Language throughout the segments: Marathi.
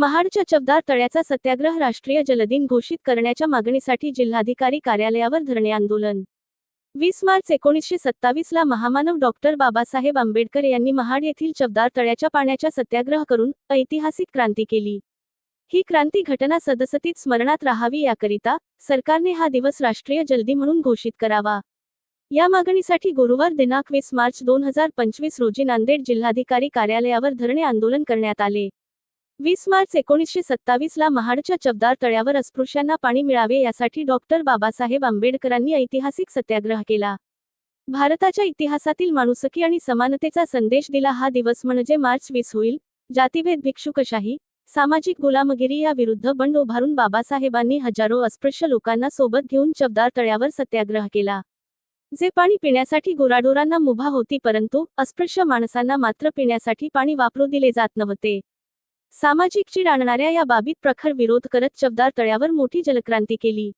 महाडच्या चवदार तळ्याचा सत्याग्रह राष्ट्रीय जलदिन घोषित करण्याच्या मागणीसाठी जिल्हाधिकारी कार्यालयावर धरणे आंदोलन. वीस मार्च एकोणीसशे सत्तावीसला महामानव डॉक्टर बाबासाहेब आंबेडकर यांनी महाड येथील चवदार तळ्याच्या पाण्याच्या सत्याग्रह करून ऐतिहासिक क्रांती केली. ही क्रांती घटना सदसतीत स्मरणात राहावी याकरिता सरकारने हा दिवस राष्ट्रीय जलदी म्हणून घोषित करावा. या मागणीसाठी गुरुवार दिनांक वीस मार्च दोन हजार पंचवीस रोजी नांदेड जिल्हाधिकारी कार्यालयावर धरणे आंदोलन करण्यात आले. वीस मार्च एकोणीसशे सत्तावीसला महाडच्या चवदार तळ्यावर अस्पृश्यांना पाणी मिळावे यासाठी डॉक्टर बाबासाहेब आंबेडकरांनी ऐतिहासिक सत्याग्रह केला. भारताच्या इतिहासातील माणुसकी आणि समानतेचा संदेश दिला हा दिवस म्हणजे मार्च वीस होईल. जातीभेद भिक्षुकशाही सामाजिक गुलामगिरी या विरुद्ध बंड उभारून बाबासाहेबांनी हजारो अस्पृश्य लोकांना सोबत घेऊन चवदार तळ्यावर सत्याग्रह केला. जे पाणी पिण्यासाठी गुराढोरांना मुभा होती परंतु अस्पृश्य माणसांना मात्र पिण्यासाठी पाणी वापरू दिले जात नव्हते. सामाजिक चीड आणणाऱ्या या बाबीत प्रखर विरोध करत चवदार तळ्यावर मोठी जलक्रांती केली.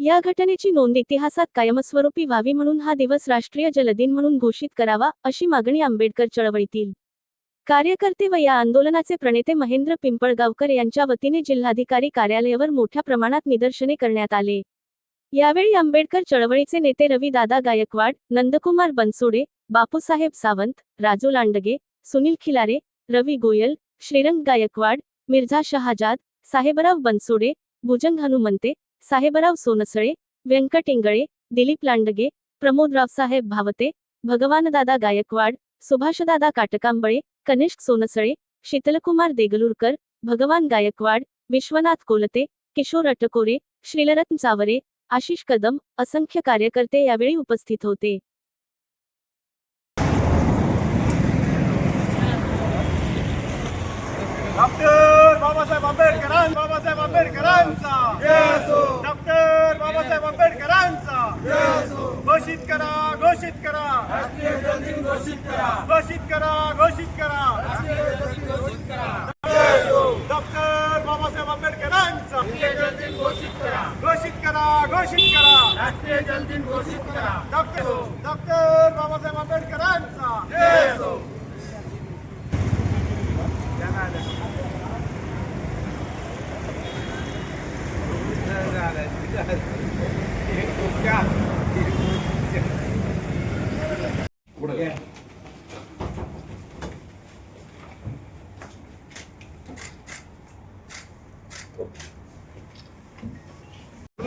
या घटनेची नोंद इतिहासात कायमस्वरूपी व्हावी म्हणून हा दिवस राष्ट्रीय जलदिन म्हणून घोषित करावा अशी मागणी आंबेडकर चळवळीतील. कार्यकर्ते व या आंदोलनाचे प्रणेते महेंद्र पिंपळगावकर यांच्या वतीने जिल्हाधिकारी कार्यालयावर मोठ्या प्रमाणात निदर्शने करण्यात आले. यावेळी आंबेडकर चळवळीचे नेते रवीदादा गायकवाड नंदकुमार बनसोडे बापूसाहेब सावंत राजू लांडगे सुनील खिलारे रवी गोयल श्रीरंग गायकवाड मिर्झा शहाजाद साहेबराव बनसोडे भुजंग हनुमंते साहेबराव सोनसळे व्यंकट इंगळे दिलीप लांडगे प्रमोद रावसाहेब भावते भगवानदादा गायकवाड सुभाषदादा काटकांबळे कनिष्क सोनसळे शीतलकुमार देगलूरकर भगवान गायकवाड विश्वनाथ कोलते किशोर अटकोरे श्रीलरत्न चावरे आशिष कदम असंख्य कार्यकर्ते यावेळी उपस्थित होते. डॉक्टर बाबासाहेब आंबेडकरां बाबासाहेब आंबेडकरांचा डॉक्टर बाबासाहेब आंबेडकरांचा घोषित करा घोषित करा घोषित करा घोषित करा डॉक्टर बाबासाहेब आंबेडकरांचा घोषित करा घोषित करा डॉक्टर डॉक्टर बाबासाहेब आंबेडकरांचा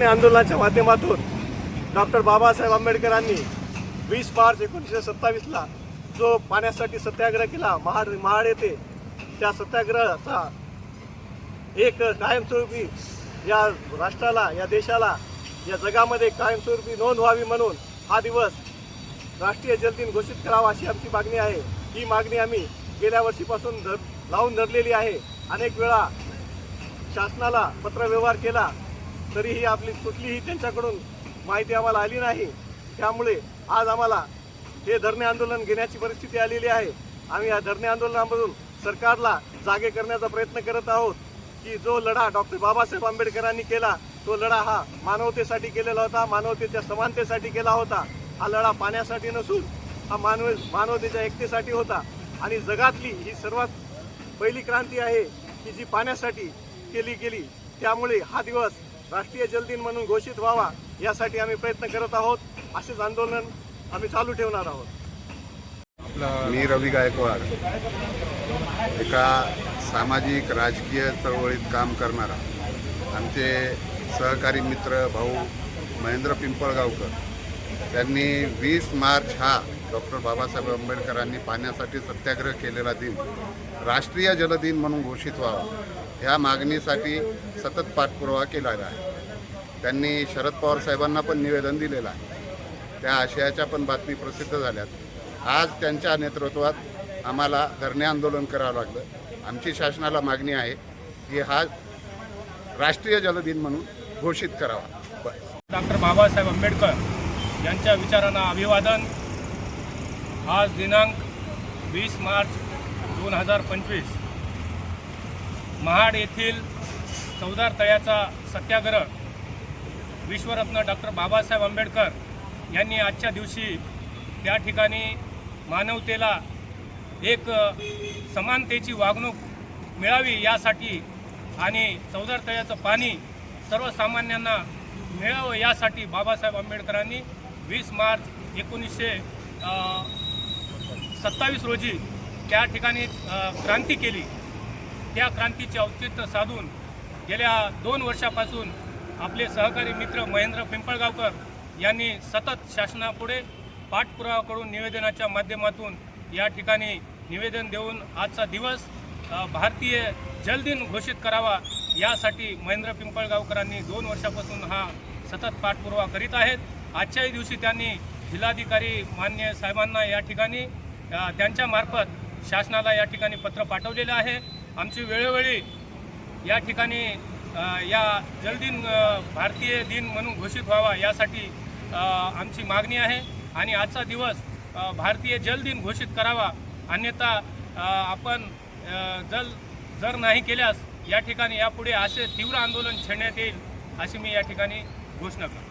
आंदोलनाच्या माध्यमातून डॉक्टर बाबासाहेब आंबेडकरांनी वीस मार्च एकोणीसशे सत्तावीसला जो पाण्यासाठी सत्याग्रह केला महाड महाड येथे त्या सत्याग्रहाचा एक कायमस्वरूपी या राष्ट्राला या देशाला या जगामध्ये कायमस्वरूपी नोंद व्हावी म्हणून हा दिवस राष्ट्रीय जलदिन घोषित करावा अशी आमची मागणी आहे. ही मागणी आम्ही गेल्या वर्षीपासून धर लावून धरलेली आहे. अनेक वेळा शासनाला पत्रव्यवहार केला तरीही आपली कुठलीही त्यांच्याकडून माहिती आम्हाला आली नाही. त्यामुळे आज आम्हाला हे धरणे आंदोलन घेण्याची परिस्थिती आलेली आहे. आम्ही या धरणे आंदोलनामधून सरकारला जागे करण्याचा प्रयत्न करत आहोत. की जो लढा डॉक्टर बाबासाहेब आंबेडकरांनी केला तो लढा हा मानवतेसाठी केलेला होता मानवतेच्या समानतेसाठी केला होता. हा लढा पाण्यासाठी नसून हा मानव मानवतेच्या एकतेसाठी होता. आणि जगातली ही सर्वात पहिली क्रांती आहे की जी पाण्यासाठी केली गेली. त्यामुळे हा दिवस राष्ट्रीय जलदिन म्हणून घोषित व्हावा यासाठी आम्ही प्रयत्न करत आहोत. असेच आंदोलन आम्ही चालू ठेवणार आहोत. मी रवी गायकवाड. एका सामाजिक राजकीय चळवळीत काम करणारा आमचे सहकारी मित्र भाऊ महेंद्र पिंपळगावकर त्यांनी वीस मार्च हा डॉक्टर बाबासाहेब आंबेडकरांनी पाण्यासाठी सत्याग्रह केलेला दिन राष्ट्रीय जलदिन म्हणून घोषित व्हावा. ह्या मागणीसाठी सतत पाठपुरावा केलेला आहे. त्यांनी शरद पवार साहेबांना पण निवेदन दिलेलं आहे. त्या आशयाच्या पण बातमी प्रसिद्ध झाल्यात. आज त्यांच्या नेतृत्वात आम्हाला धरणे आंदोलन करावं लागलं. आमची शासनाला मागणी आहे की हा राष्ट्रीय जलदिन म्हणून घोषित करावा. डॉक्टर बाबासाहेब आंबेडकर यांच्या विचारांना अभिवादन. आज दिनांक वीस मार्च दोन हजार पंचवीस. महाड येथील चौदार तळ्याचा सत्याग्रह विश्वरत्न डॉक्टर बाबासाहेब आंबेडकर यांनी आजच्या दिवशी त्या ठिकाणी मानवतेला एक समानतेची वागणूक मिळावी यासाठी आणि चौदार तळ्याचं पाणी सर्वसामान्यांना मिळावं यासाठी बाबासाहेब आंबेडकरांनी वीस मार्च एकोणीसशे सत्तावीस रोजी त्या ठिकाणी क्रांती केली. त्या क्रांतीचे औचित्य साधून गेल्या दोन वर्षापासून आपले सहकारी मित्र महेंद्र पिंपळगावकर यांनी सतत शासनापुढे पाठपुरावा करून निवेदनाच्या माध्यमातून या ठिकाणी निवेदन देऊन आजचा दिवस भारतीय जलदिन घोषित करावा यासाठी महेंद्र पिंपळगावकरांनी दोन वर्षापासून हा सतत पाठपुरावा करीत आहेत. आजच्याही दिवशी त्यांनी जिल्हाधिकारी मान्य साहेबांना या ठिकाणी त्यांच्यामार्फत शासनाला या ठिकाणी पत्र पाठवलेलं आहे. आमची वेळोवेळी या ठिकाणी या जलदिन भारतीय दिन म्हणून घोषित व्हावा यासाठी आमची मागणी आहे. आणि आजचा दिवस भारतीय जलदिन घोषित करावा अन्यथा आपण जर जर नाही केल्यास या ठिकाणी यापुढे असे तीव्र आंदोलन छेडण्यात येईल अशी मी या ठिकाणी घोषणा करतो.